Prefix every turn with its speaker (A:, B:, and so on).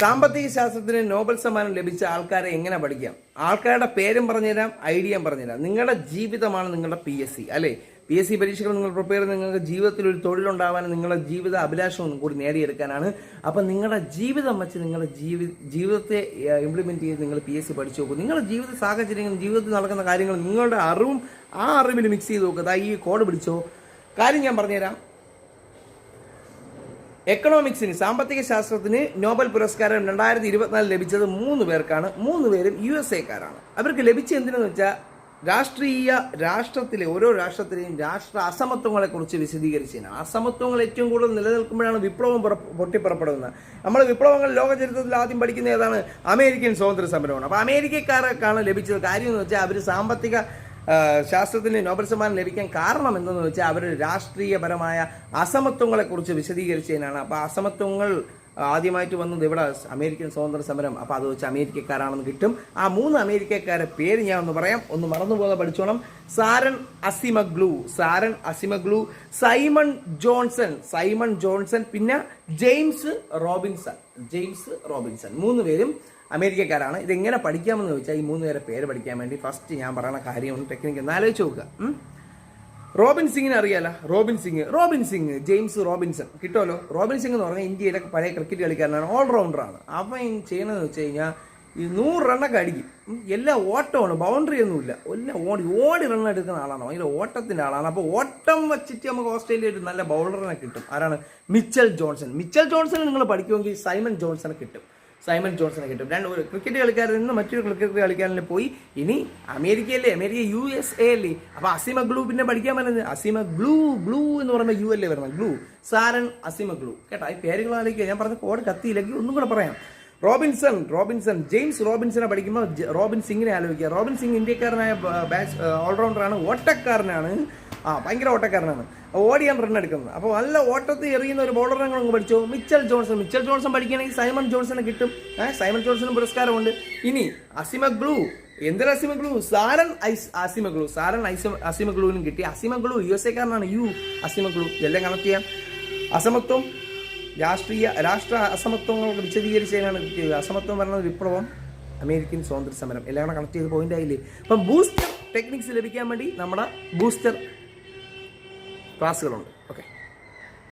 A: സാമ്പത്തിക ശാസ്ത്രത്തിന് നോബൽ സമ്മാനം ലഭിച്ച ആൾക്കാരെ എങ്ങനെ പഠിക്കാം? ആൾക്കാരുടെ പേരും പറഞ്ഞുതരാം ഐഡിയയും പറഞ്ഞുതരാം. നിങ്ങളുടെ ജീവിതമാണ് നിങ്ങളുടെ പി എസ് സി അല്ലേ? പി എസ് സി പരീക്ഷകൾ നിങ്ങൾ പ്രിപ്പയർ ചെയ്ത് നിങ്ങൾക്ക് ജീവിതത്തിൽ ഒരു തൊഴിലുണ്ടാവാനും നിങ്ങളുടെ ജീവിത അഭിലാഷവും കൂടി നേടിയെടുക്കാനാണ്. അപ്പം നിങ്ങളുടെ ജീവിതം വെച്ച് നിങ്ങളുടെ ജീവി ജീവിതത്തെ ഇംപ്ലിമെന്റ് ചെയ്ത് നിങ്ങൾ പി എസ് സി പഠിച്ചു നോക്കും. നിങ്ങളുടെ ജീവിത സാഹചര്യങ്ങളും ജീവിതത്തിൽ നടക്കുന്ന കാര്യങ്ങൾ നിങ്ങളുടെ അറിവും ആ അറിവിൽ മിക്സ് ചെയ്ത് നോക്കുക ഈ കോഡ് പിടിച്ചോ. കാര്യം ഞാൻ പറഞ്ഞുതരാം. എക്കണോമിക്സിന് സാമ്പത്തിക ശാസ്ത്രത്തിന് നോബൽ പുരസ്കാരം രണ്ടായിരത്തി ഇരുപത്തിനാലിൽ ലഭിച്ചത് മൂന്ന് പേർക്കാണ്. മൂന്ന് പേരും യു എസ് എക്കാരാണ്. അവർക്ക് ലഭിച്ച എന്തിനെന്ന് വെച്ചാൽ രാഷ്ട്രീയ രാഷ്ട്രത്തിലെ ഓരോ രാഷ്ട്രത്തിലെയും രാഷ്ട്ര അസമത്വങ്ങളെക്കുറിച്ച് വിശദീകരിച്ചതിനാണ്. അസമത്വങ്ങൾ ഏറ്റവും കൂടുതൽ നിലനിൽക്കുമ്പോഴാണ് വിപ്ലവം പുറ- പൊട്ടിപ്പുറപ്പെടുന്നത്. നമ്മൾ വിപ്ലവങ്ങൾ ലോക ചരിത്രത്തിൽ ആദ്യം പഠിക്കുന്ന ഏതാണ്? അമേരിക്കൻ സ്വാതന്ത്ര്യ സമരമാണ് അപ്പോൾ അമേരിക്കക്കാർക്കാണ് ലഭിച്ചത്. കാര്യം എന്ന് വെച്ചാൽ അവർ സാമ്പത്തിക ശാസ്ത്രത്തിന് നോബൽ സമ്മാനം ലഭിക്കാൻ കാരണം എന്തെന്ന് വെച്ചാൽ അവർ രാഷ്ട്രീയപരമായ അസമത്വങ്ങളെക്കുറിച്ച് വിശദീകരിച്ചതിനാണ്. അപ്പോൾ അസമത്വങ്ങൾ ആദ്യമായിട്ട് വന്നത് ഇവിടെ അമേരിക്കൻ സ്വാതന്ത്ര്യ സമരം. അപ്പോൾ അത് വെച്ച് അമേരിക്കക്കാരാണെന്ന് കിട്ടും. ആ മൂന്ന് അമേരിക്കക്കാരെ പേര് ഞാൻ ഒന്ന് പറയാം. ഒന്ന് മറന്നുപോകാതെ പഠിച്ചോണം. Daron Acemoglu. Daron Acemoglu Simon Johnson. Simon Johnson പിന്നെ ജെയിംസ് റോബിൻസൺ. James Robinson. മൂന്ന് പേരും അമേരിക്കക്കാരാണ്. ഇതെങ്ങനെ പഠിക്കാമെന്ന് ചോദിച്ചാൽ ഈ മൂന്ന് പേരെ പേര് പഠിക്കാൻ വേണ്ടി ഫസ്റ്റ് ഞാൻ പറയുന്ന കാര്യം ടെക്നിക്ക് ഒന്ന് ആലോചിച്ച് നോക്കുക. റോബിൻ സിംഗിനെ അറിയാല? Robin Singh Robin Singh James Robinson. കിട്ടുമല്ലോ? റോബിൻ സിംഗ് എന്ന് പറഞ്ഞാൽ ഇന്ത്യയിലെ പഴയ ക്രിക്കറ്റ് കളിക്കാരനാണ് ഓൾറൗണ്ടറാണ് അവൻ ചെയ്യണമെന്ന് വെച്ച് കഴിഞ്ഞാൽ ഈ നൂറ് റണ്ണൊക്കെ അടിക്കും. എല്ലാം ഓട്ടമാണ് ബൗണ്ടറി ഒന്നുമില്ല എല്ലാം ഓടി ഓടി റൺ എടുക്കുന്ന ആളാണ് ഭയങ്കര ഓട്ടത്തിന്റെ ആളാണ്. അപ്പോൾ ഓട്ടം വെച്ചിട്ട് നമുക്ക് ഓസ്ട്രേലിയ നല്ല ബൗളറിനെ കിട്ടും. ആരാണ്? Mitchell Johnson. മിച്ചൽ ജോൺസൺ നിങ്ങൾ പഠിക്കുമെങ്കിൽ സൈമൺ ജോൺസനെ കിട്ടും. സൈമൺ ജോൺസനെ കിട്ടും. രണ്ട് ഒരു ക്രിക്കറ്റ് കളിക്കാരിൽ നിന്ന് മറ്റൊരു ക്രിക്കറ്റ് കളിക്കാരനിൽ പോയി ഇനി അമേരിക്കയല്ലേ? അമേരിക്ക യു എസ് എ അല്ലേ? അപ്പൊ അസീമ ഗ്ലൂ പിന്നെ പഠിക്കാൻ പറഞ്ഞത് അസീമ ഗ്ലൂ ഗ്ലൂ എന്ന് പറയുമ്പോൾ യു അല്ലേ വരുന്നത്? ഗ്ലൂ. Daron Acemoglu. കേട്ടോ ഈ പേരുകൾ ആലോചിക്കുക. ഞാൻ പറഞ്ഞ കോഡ് കത്തിയില്ലെങ്കിൽ ഒന്നും കൂടെ പറയാം. Robinson Robinson. ജെയിംസ് റോബിൻസനെ പഠിക്കുമ്പോൾ റോബിൻ സിംഗിനെ ആലോചിക്കുക. റോബിൻ സിംഗ് ഇന്ത്യക്കാരനായ ബാറ്റ് ഓൾറൗണ്ടറാണ് ഓട്ടക്കാരനാണ് ആ ഭയങ്കര ഓട്ടക്കാരനാണ്. ഓടിയാൻ റൺ എടുക്കുന്നത് അപ്പോൾ നല്ല ഓട്ടത്തിൽ എറിയുന്ന ഒരു ബോളറെ അങ്ങ് പഠിച്ചു. മിച്ചൽ ജോൺസൺ മിച്ചൽ ജോൺസൺ പഠിക്കുകയാണെങ്കിൽ സൈമൺ ജോൺസനെ കിട്ടും. സൈമൺ ജോൺസൺ പുരസ്കാരമുണ്ട്. ഇനി അസിമ ഗ്ലൂ എന്തൊരു അസിമ ഗ്ലൂ സാരൻ ഐസ് അസിമ ഗ്ലൂ സാരൻ ഐസ അസിമ ഗ്ലൂവിനും കിട്ടി. അസിമ ഗ്ലൂ യു എസ് എക്കാരനാണ് യു അസിമ ഗ്ലൂ എല്ലാം കണക്ട് ചെയ്യാം. അസമത്വം രാഷ്ട്രീയ രാഷ്ട്ര അസമത്വങ്ങളൊക്കെ വിശദീകരിച്ചതിനാണ് കിട്ടിയത്. അസമത്വം പറഞ്ഞ വിപ്ലവം അമേരിക്കൻ സ്വാതന്ത്ര്യ സമരം എല്ലാം കൂടെ കണക്ട് ചെയ്ത് പോയിന്റ് ആയില്ലേ? അപ്പം ബൂസ്റ്റർ ടെക്നിക്സ് ലഭിക്കാൻ വേണ്ടി നമ്മുടെ ബൂസ്റ്റർ ക്ലാസ്സുകളുണ്ട്.